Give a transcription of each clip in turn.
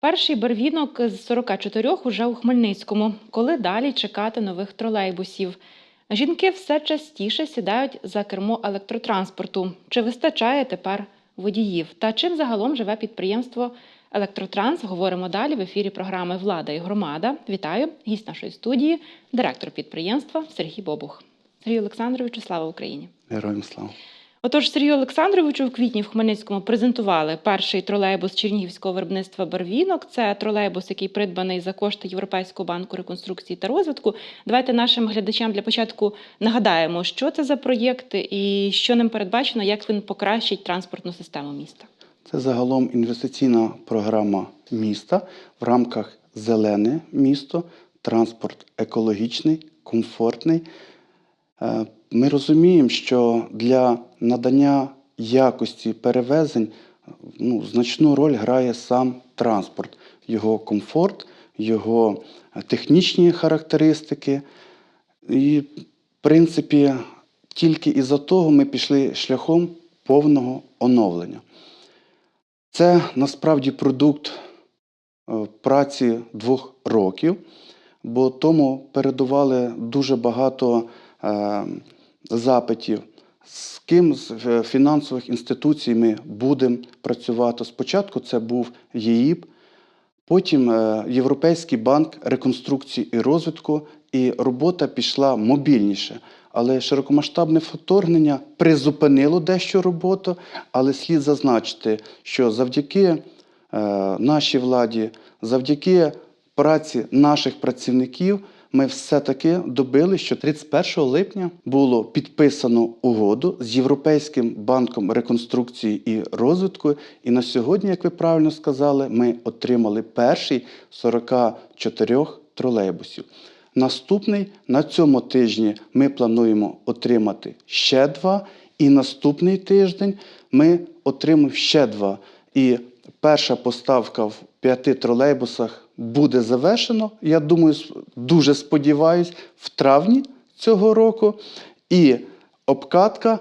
Перший барвінок з 44 уже у Хмельницькому. Коли далі чекати нових тролейбусів? Жінки все частіше сідають за кермо електротранспорту. Чи вистачає тепер водіїв? Та чим загалом живе підприємство Електротранс? Говоримо далі в ефірі програми Влада і громада. Вітаю! Гість нашої студії, директор підприємства Сергій Бобух. Сергій Олександровичу, слава Україні! Героям слава. Отож, Сергію Олександровичу в квітні в Хмельницькому презентували перший тролейбус чернігівського виробництва Барвінок. Це тролейбус, який придбаний за кошти Європейського банку реконструкції та розвитку. Давайте нашим глядачам для початку нагадаємо, що це за проєкт і що ним передбачено, як він покращить транспортну систему міста. Це загалом інвестиційна програма міста в рамках зелене місто, транспорт екологічний, комфортний. Ми розуміємо, що для надання якості перевезень ну, значну роль грає сам транспорт, його комфорт, його е, технічні характеристики. І, в принципі, тільки із-за того ми пішли шляхом повного оновлення. Це насправді продукт е, праці двох років, бо тому передували дуже багато е, запитів, з ким з е, фінансових інституцій ми будемо працювати. Спочатку це був ЄІП, потім е, Європейський банк реконструкції і розвитку, і робота пішла мобільніше. Але широкомасштабне вторгнення призупинило дещо роботу, але слід зазначити, що завдяки е, нашій владі, завдяки праці наших працівників, ми все-таки добили, що 31 липня було підписано угоду з Європейським банком реконструкції і розвитку. І на сьогодні, як ви правильно сказали, ми отримали перший 44 тролейбусів. Наступний на цьому тижні ми плануємо отримати ще два, і наступний тиждень ми отримаємо ще два. І перша поставка в п'яти тролейбусах буде завершено. Я думаю, дуже сподіваюсь, в травні цього року. І обкатка.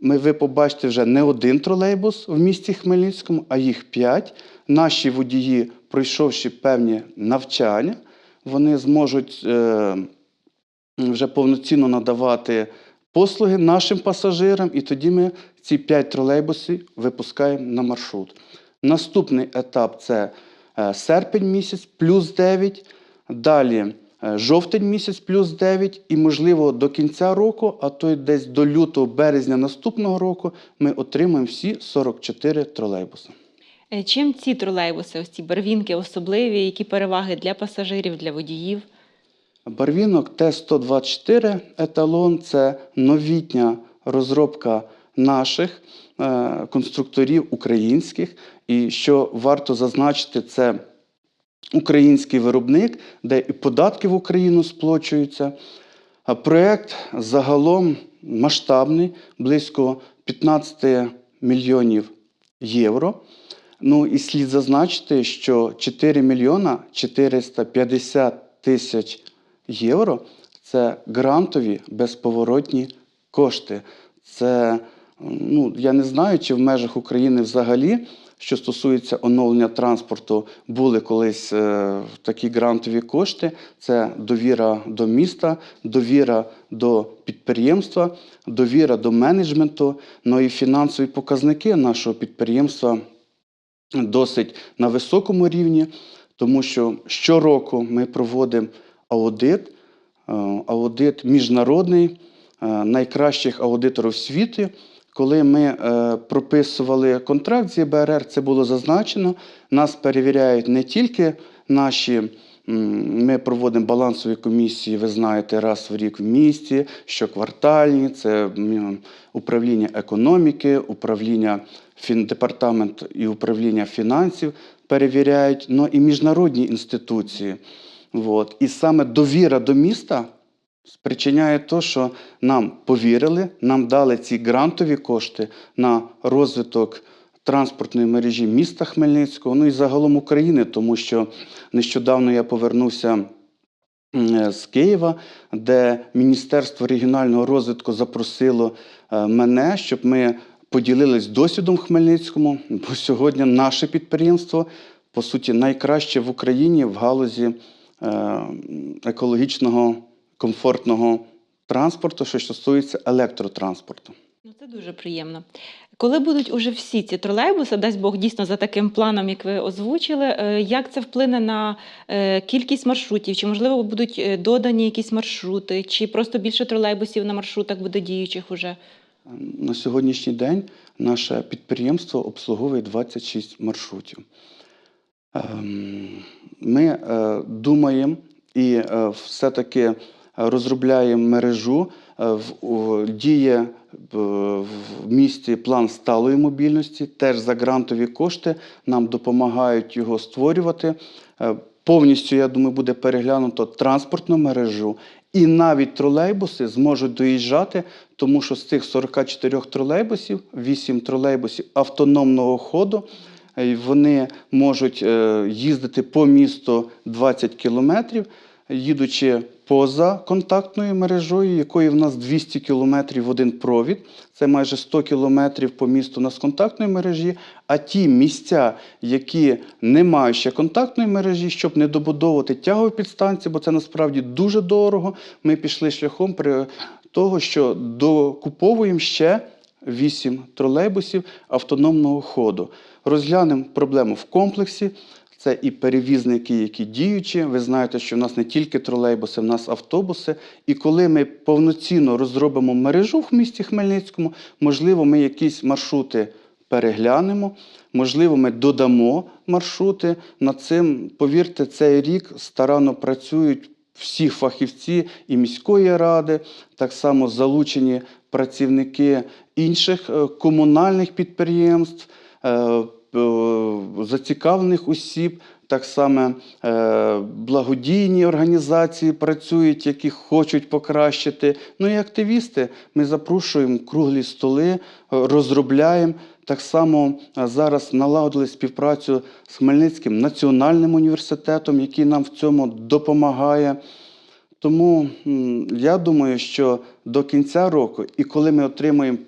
Ми ви побачите вже не один тролейбус в місті Хмельницькому, а їх п'ять. Наші водії, пройшовши певні навчання, вони зможуть е, вже повноцінно надавати послуги нашим пасажирам, і тоді ми ці 5 тролейбусів випускаємо на маршрут. Наступний етап це серпень місяць плюс 9, далі е, жовтень місяць плюс 9, і, можливо, до кінця року, а то й десь до лютого березня наступного року, ми отримаємо всі 44 тролейбуси. Е, Чим ці тролейбуси, ось ці барвінки особливі, які переваги для пасажирів, для водіїв? Барвінок Т-124 еталон це новітня розробка наших е, конструкторів українських. І що варто зазначити, це український виробник, де і податки в Україну сплачуються. А проєкт загалом масштабний, близько 15 мільйонів євро. Ну і слід зазначити, що 4 мільйона 450 тисяч євро це грантові безповоротні кошти. Це, ну, я не знаю, чи в межах України взагалі, що стосується оновлення транспорту, були колись е, такі грантові кошти. Це довіра до міста, довіра до підприємства, довіра до менеджменту. Ну і фінансові показники нашого підприємства досить на високому рівні, тому що щороку ми проводимо аудит, е, аудит міжнародний е, найкращих аудиторів світу. Коли ми е, прописували контракт з ЄБРР, це було зазначено. Нас перевіряють не тільки наші. Ми проводимо балансові комісії, ви знаєте, раз в рік в місті, щоквартальні, це управління економіки, управління департамент і управління фінансів перевіряють, ну і міжнародні інституції. От. І саме довіра до міста спричиняє те, що нам повірили, нам дали ці грантові кошти на розвиток транспортної мережі міста Хмельницького, ну і загалом України, тому що нещодавно я повернувся з Києва, де Міністерство регіонального розвитку запросило е, мене, щоб ми поділились досвідом в Хмельницькому, бо сьогодні наше підприємство по суті, найкраще в Україні в галузі е, екологічного комфортного транспорту, що стосується електротранспорту. Ну, це дуже приємно. Коли будуть уже всі ці тролейбуси, дасть Бог дійсно за таким планом, як ви озвучили, е, як це вплине на е, кількість маршрутів? Чи можливо будуть е, додані якісь маршрути, чи просто більше тролейбусів на маршрутах буде діючих уже? На сьогоднішній день наше підприємство обслуговує 26 маршрутів. Ем, Ми думаємо і все-таки розробляємо мережу. Е, Діє е, в місті план сталої мобільності, теж за грантові кошти нам допомагають його створювати. Е, Повністю, я думаю, буде переглянуто транспортну мережу, і навіть тролейбуси зможуть доїжджати, тому що з цих 44 тролейбусів, 8 тролейбусів автономного ходу, вони можуть їздити по місту 20 кілометрів, їдучи поза контактною мережою, якої в нас 200 кілометрів в один провід. Це майже 100 кілометрів по місту у нас контактної мережі. А ті місця, які не мають ще контактної мережі, щоб не добудовувати тягові підстанції, бо це насправді дуже дорого. Ми пішли шляхом при того, що докуповуємо ще 8 тролейбусів автономного ходу. Розглянемо проблему в комплексі. Це і перевізники, які діючі. Ви знаєте, що в нас не тільки тролейбуси, в нас автобуси. І коли ми повноцінно розробимо мережу в місті Хмельницькому, можливо, ми якісь маршрути переглянемо, можливо, ми додамо маршрути. Над цим, повірте, цей рік старанно працюють всі фахівці і міської ради, так само залучені працівники інших е, комунальних підприємств. Е, Зацікавлених осіб, так само е, благодійні організації працюють, які хочуть покращити. Ну і активісти. Ми запрошуємо круглі столи, е, розробляємо. Так само зараз налагодили співпрацю з Хмельницьким національним університетом, який нам в цьому допомагає. Тому я думаю, що до кінця року, і коли ми отримаємо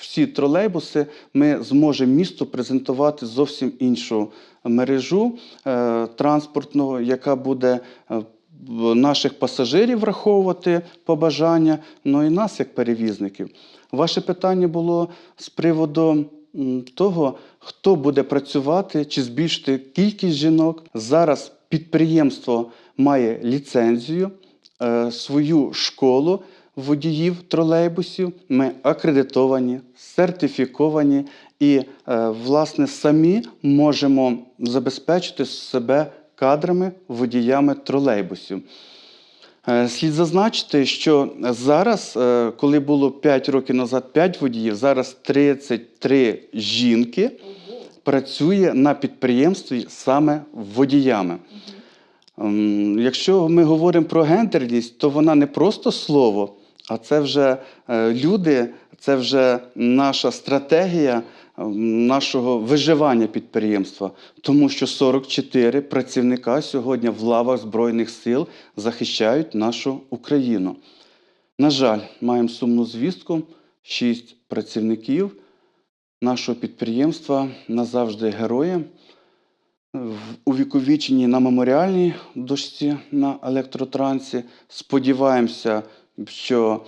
всі тролейбуси, ми зможемо місту презентувати зовсім іншу мережу е, транспортну, яка буде е, наших пасажирів враховувати побажання, ну і нас як перевізників. Ваше питання було з приводу того, хто буде працювати, чи збільшити кількість жінок. Зараз підприємство має ліцензію, е, свою школу водіїв тролейбусів. Ми акредитовані, сертифіковані і, е, власне, самі можемо забезпечити себе кадрами водіями тролейбусів. Е, Слід зазначити, що зараз, е, коли було 5 років назад 5 водіїв, зараз 33 жінки працює на підприємстві саме водіями. Ем, Якщо ми говоримо про гендерність, то вона не просто слово, а це вже е, люди, це вже наша стратегія нашого виживання підприємства, тому що 44 працівника сьогодні в лавах Збройних сил захищають нашу Україну. На жаль, маємо сумну звістку: 6 працівників нашого підприємства назавжди герої увіковічені на меморіальній дошці на електротрансі. Сподіваємося, що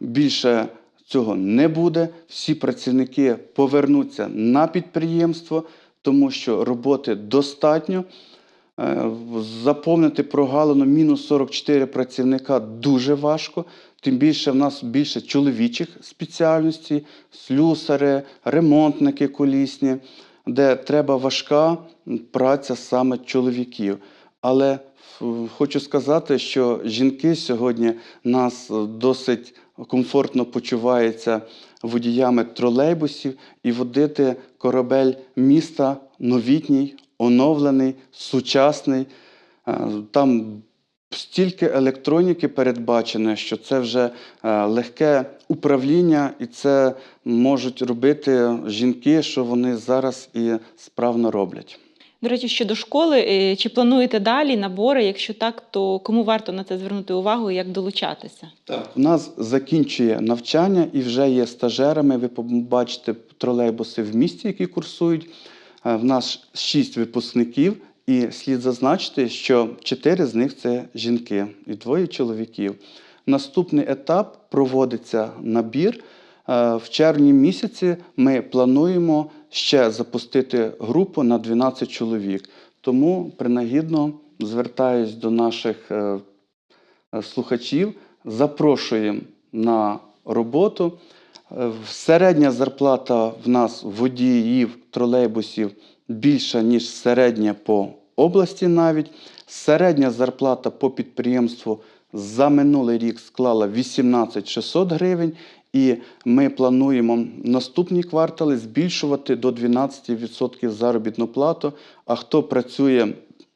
більше цього не буде. Всі працівники повернуться на підприємство, тому що роботи достатньо. Е, Заповнити прогалину мінус 44 працівника дуже важко. Тим більше в нас більше чоловічих спеціальностей, слюсари, ремонтники колісні, де треба важка праця саме чоловіків. Але хочу сказати, що жінки сьогодні нас досить комфортно почуваються водіями тролейбусів і водити корабель міста новітній, оновлений, сучасний. Е, Там стільки електроніки передбачено, що це вже е, легке управління, і це можуть робити жінки, що вони зараз і справно роблять. До речі, щодо школи, е, чи плануєте далі набори? Якщо так, то кому варто на це звернути увагу і як долучатися? Так. У нас закінчує навчання і вже є стажерами. Ви побачите тролейбуси в місті, які курсують. Е, В нас шість випускників, і слід зазначити, що чотири з них це жінки і двоє чоловіків. Наступний етап проводиться набір. Е, В червні місяці ми плануємо ще запустити групу на 12 чоловік. Тому принагідно звертаюсь до наших е, слухачів, запрошуємо на роботу. Е, Середня зарплата в нас водіїв тролейбусів більша, ніж середня по області навіть. Середня зарплата по підприємству за минулий рік склала 18 600 гривень. І ми плануємо наступні квартали збільшувати до 12% заробітну плату. А хто працює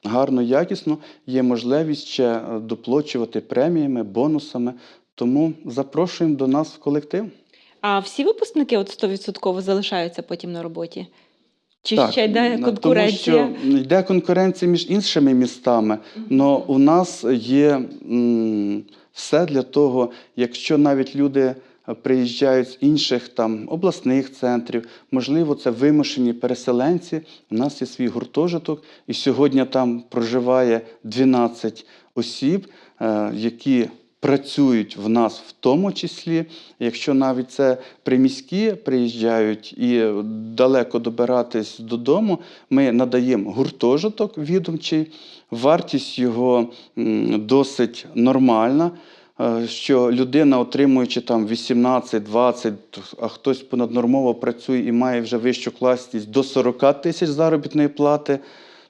гарно, якісно, є можливість ще е, доплачувати преміями, бонусами. Тому запрошуємо до нас в колектив. А всі випускники от 100% залишаються потім на роботі? Чи Так, ще йде конкуренція? Тому що йде конкуренція між іншими містами, але у нас є м, все для того, якщо навіть люди приїжджають з інших там обласних центрів, можливо, це вимушені переселенці. У нас є свій гуртожиток, і сьогодні там проживає 12 осіб, е, які працюють в нас в тому числі. Якщо навіть це приміські приїжджають і далеко добиратись додому, ми надаємо гуртожиток відомчий, вартість його досить нормальна. Е, Що людина, отримуючи там 18-20, а хтось понаднормово працює і має вже вищу класність до 40 тисяч заробітної плати,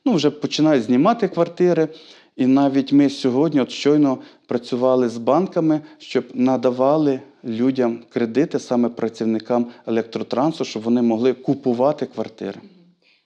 ну вже починають знімати квартири. І навіть ми сьогодні, от щойно працювали з банками, щоб надавали людям кредити, саме працівникам електротрансу, щоб вони могли купувати квартири.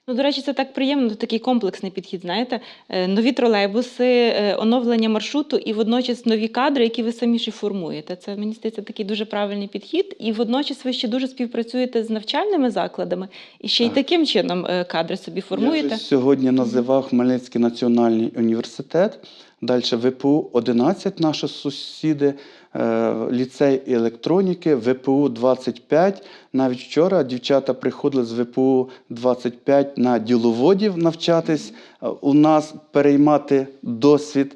Ну, до речі, це так приємно, такий комплексний підхід. Знаєте, Е, нові тролейбуси, е, оновлення маршруту і водночас нові кадри, які ви самі ж і формуєте. Це мені здається такий дуже правильний підхід. І водночас ви ще дуже співпрацюєте з навчальними закладами, і ще й Так. таким чином е, кадри собі формуєте. Я сьогодні називав Хмельницький національний університет. Далі ВПУ 11, наші сусіди, ліцей електроніки, ВПУ 25. Навіть вчора дівчата приходили з ВПУ 25 на діловодів навчатись е, у нас, переймати досвід.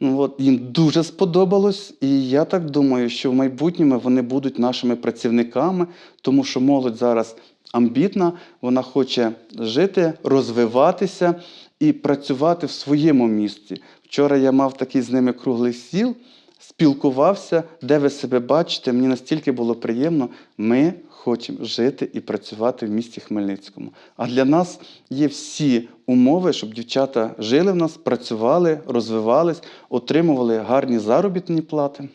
Ну, от, їм дуже сподобалось, і я так думаю, що в майбутньому вони будуть нашими працівниками, тому що молодь зараз амбітна, вона хоче жити, розвиватися і працювати в своєму місті. Вчора я мав такий з ними круглий стіл, спілкувався, де ви себе бачите. Мені настільки було приємно. Ми хочемо жити і працювати в місті Хмельницькому. А для нас є всі умови, щоб дівчата жили в нас, працювали, розвивались, отримували гарні заробітні плати.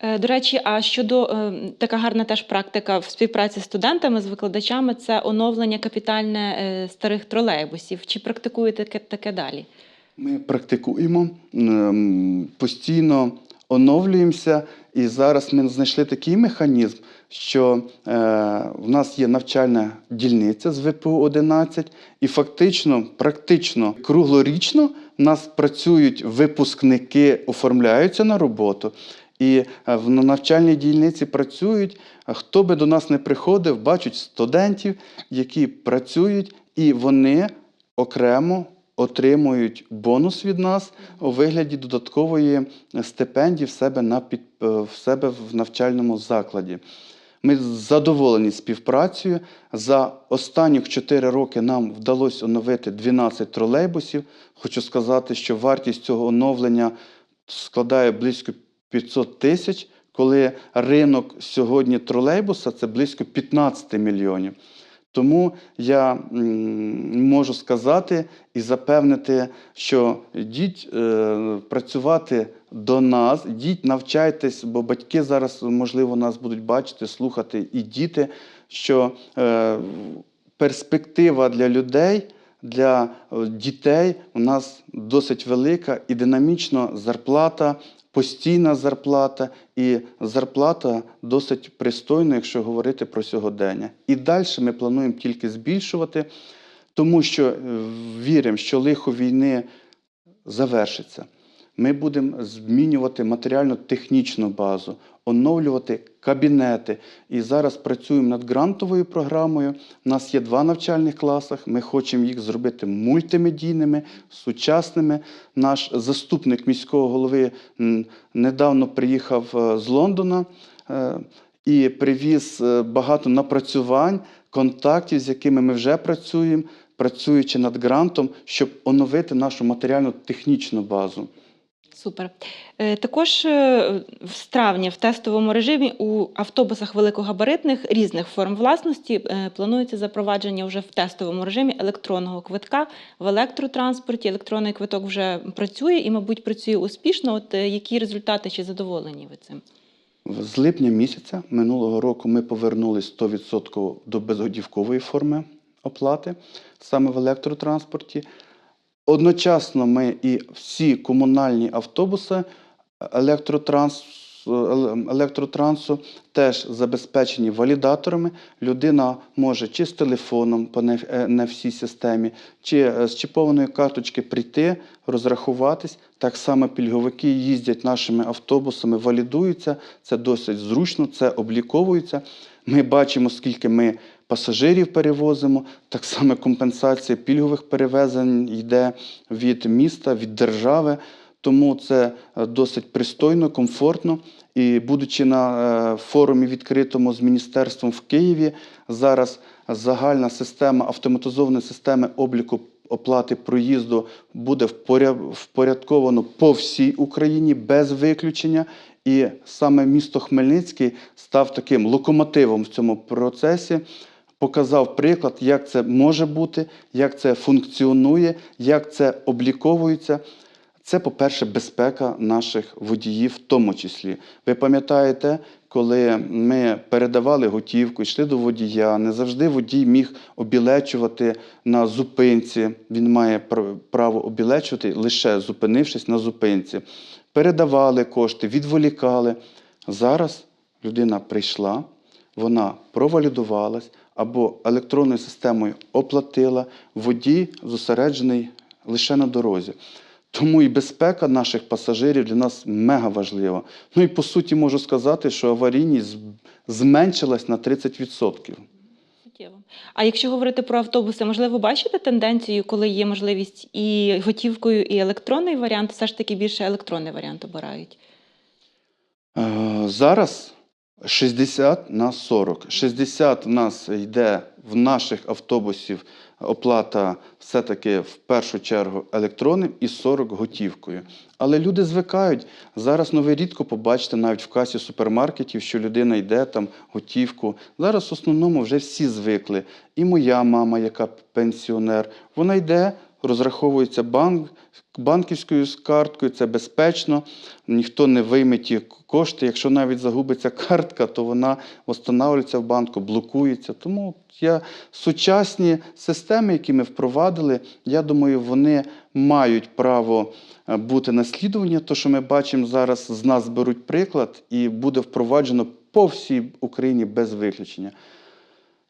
Е, До речі, а щодо е, така гарна теж практика в співпраці з студентами, з викладачами, це оновлення капітальне е, старих тролейбусів. Чи практикуєте таке, далі? Ми практикуємо, постійно оновлюємося, і зараз ми знайшли такий механізм, що е, в нас є навчальна дільниця з ВПУ 11, і фактично, практично круглорічно в нас працюють випускники, оформляються на роботу. І е, в навчальній дільниці працюють. Хто би до нас не приходив, бачать студентів, які працюють, і вони окремо отримують бонус від нас у вигляді додаткової стипендії в себе, на під, е, в себе в навчальному закладі. Ми задоволені співпрацею. За останні 4 роки нам вдалося оновити 12 тролейбусів. Хочу сказати, що вартість цього оновлення складає близько 500 тисяч, коли ринок сьогодні тролейбуса це близько 15 мільйонів. Тому я можу сказати і запевнити, що йдіть е, працювати до нас, йдіть навчайтесь, бо батьки зараз, можливо, нас будуть бачити, слухати, і діти, що е, перспектива для людей, для е, дітей у нас досить велика і динамічно зарплата, постійна зарплата і зарплата досить пристойна, якщо говорити про сьогодення. І далі ми плануємо тільки збільшувати, тому що е, віримо, що лихо війни завершиться. Ми будемо змінювати матеріально-технічну базу, оновлювати кабінети. І зараз працюємо над грантовою програмою. У нас є два навчальних класах. Ми хочемо їх зробити мультимедійними, сучасними. Наш заступник міського голови недавно приїхав е, з Лондона е, і привіз е, багато напрацювань, контактів, з якими ми вже працюємо, працюючи над грантом, щоб оновити нашу матеріально-технічну базу. Супер. Е, Також е, в травні в тестовому режимі у автобусах великогабаритних різних форм власності е, планується запровадження вже в тестовому режимі електронного квитка в електротранспорті. Електронний квиток вже працює і, мабуть, працює успішно. От е, які результати чи задоволені ви цим? З липня місяця минулого року ми повернулись 100% до безготівкової форми оплати саме в електротранспорті. Одночасно ми і всі комунальні автобуси електротранс, еле- електротрансу теж забезпечені валідаторами. Людина може чи з телефоном по не, е, всій системі, чи е, з чіпованої карточки прийти, розрахуватись. Так само пільговики їздять нашими автобусами, валідуються. Це досить зручно, це обліковується. Ми бачимо, скільки ми пасажирів перевозимо. Так само компенсація пільгових перевезень йде від міста, від держави. Тому це е, досить пристойно, комфортно. І будучи на е, форумі відкритому з міністерством в Києві, зараз загальна система автоматизованої системи обліку оплати проїзду буде впоря- впорядковано по всій Україні без виключення. І саме місто Хмельницький став таким локомотивом в цьому процесі показав приклад, як це може бути, як це функціонує, як це обліковується. Це, по-перше, безпека наших водіїв, в тому числі. Ви пам'ятаєте, коли ми передавали готівку, йшли до водія, не завжди водій міг обілечувати на зупинці. Він має пр- право обілечувати лише зупинившись на зупинці. Передавали кошти, відволікали. Зараз людина прийшла, вона провалідувалась або електронною системою оплатила, водій зосереджений лише на дорозі. Тому і безпека наших пасажирів для нас мега важлива. Ну і по суті можу сказати, що аварійність зменшилась на 30%. А якщо говорити про автобуси, можливо, бачите тенденцію, коли є можливість і готівкою, і електронний варіант, все ж таки більше електронний варіант обирають? Е, Зараз 60 на 40. 60 в нас йде в наших автобусів оплата все-таки в першу чергу електронним і 40 готівкою. Але люди звикають. Зараз ну, ви рідко побачите навіть в касі супермаркетів, що людина йде там готівку. Зараз в основному вже всі звикли. І моя мама, яка пенсіонер, вона йде, розраховується банк, банківською карткою, це безпечно, ніхто не вийме ті кошти. Якщо навіть загубиться картка, то вона встановлюється в банку, блокується. Тому я сучасні системи, які ми впровадили, я думаю, вони мають право е, бути наслідування. То, що ми бачимо зараз, з нас беруть приклад, і буде впроваджено по всій Україні без виключення.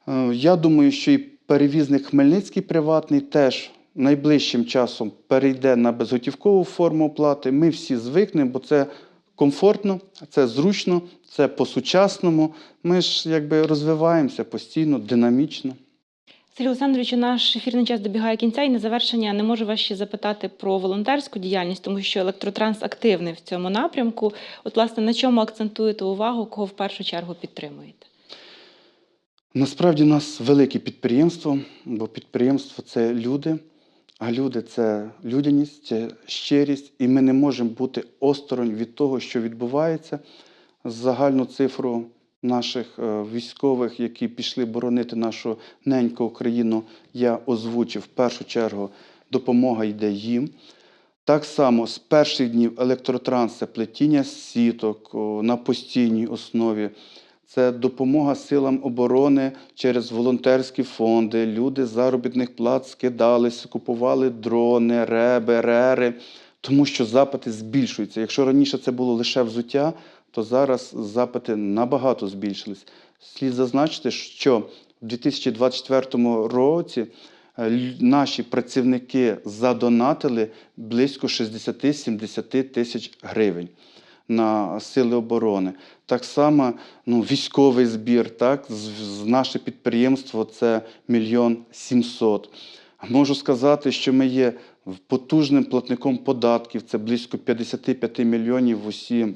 Е, Я думаю, що і перевізник Хмельницький приватний теж найближчим часом перейде на безготівкову форму оплати. Ми всі звикнемо, бо це комфортно, це зручно, це по-сучасному. Ми ж якби розвиваємося постійно, динамічно. Сергій Олександровичу, наш ефірний час добігає кінця, і на завершення не можу вас ще запитати про волонтерську діяльність, тому що електротранс активний в цьому напрямку. От, власне, на чому акцентуєте увагу, кого в першу чергу підтримуєте? Насправді у нас велике підприємство, бо підприємство це люди, а люди це людяність, це щирість, і ми не можемо бути осторонь від того, що відбувається. Загальну цифру наших е, військових, які пішли боронити нашу неньку Україну, я озвучив в першу чергу. Допомога йде їм. Так само з перших днів електротранс плетіння сіток на постійній основі. Це допомога силам оборони через волонтерські фонди. Люди з заробітних плат скидались, купували дрони, реби, рери, тому що запити збільшуються. Якщо раніше це було лише взуття, то зараз запити набагато збільшились. Слід зазначити, що в 2024 році е, наші працівники задонатили близько 60-70 тисяч гривень на сили оборони. Так само ну, військовий збір, так, з, з наше підприємство це мільйон сімсот. Можу сказати, що ми є потужним платником податків, це близько 55 мільйонів в усі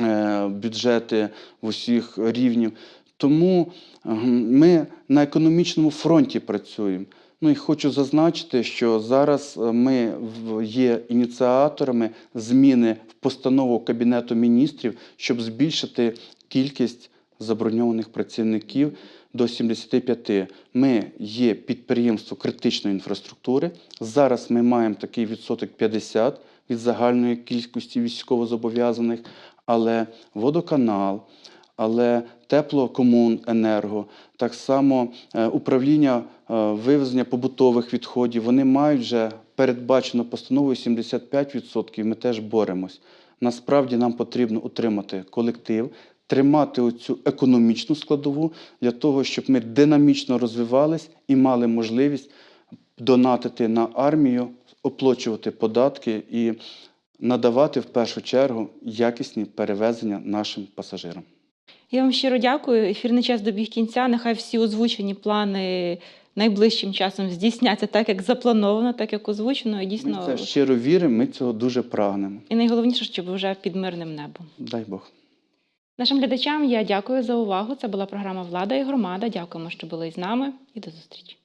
е, бюджети в усіх рівнів. Тому ми на економічному фронті працюємо. Ну і хочу зазначити, що зараз е, ми є ініціаторами зміни в постанову Кабінету міністрів, щоб збільшити кількість заброньованих працівників до 75. Ми є підприємство критичної інфраструктури. Зараз ми маємо такий відсоток 50 від загальної кількості військовозобов'язаних, але водоканал, але теплокомуненерго, так само е, управління е, вивезення побутових відходів, вони мають вже передбачено постановою 75%, ми теж боремось. Насправді нам потрібно утримати колектив, тримати оцю економічну складову для того, щоб ми динамічно розвивались і мали можливість донатити на армію, оплачувати податки і надавати в першу чергу якісні перевезення нашим пасажирам. Я вам щиро дякую. Ефірний час добіг кінця. Нехай всі озвучені плани найближчим часом здійсняться так, як заплановано, так як озвучено. І дійсно, Ми це щиро віримо, ми цього дуже прагнемо. і найголовніше, щоб вже під мирним небом. Дай Бог. Нашим глядачам я дякую за увагу. Це була програма Влада і громада. Дякуємо, що були з нами, і до зустрічі.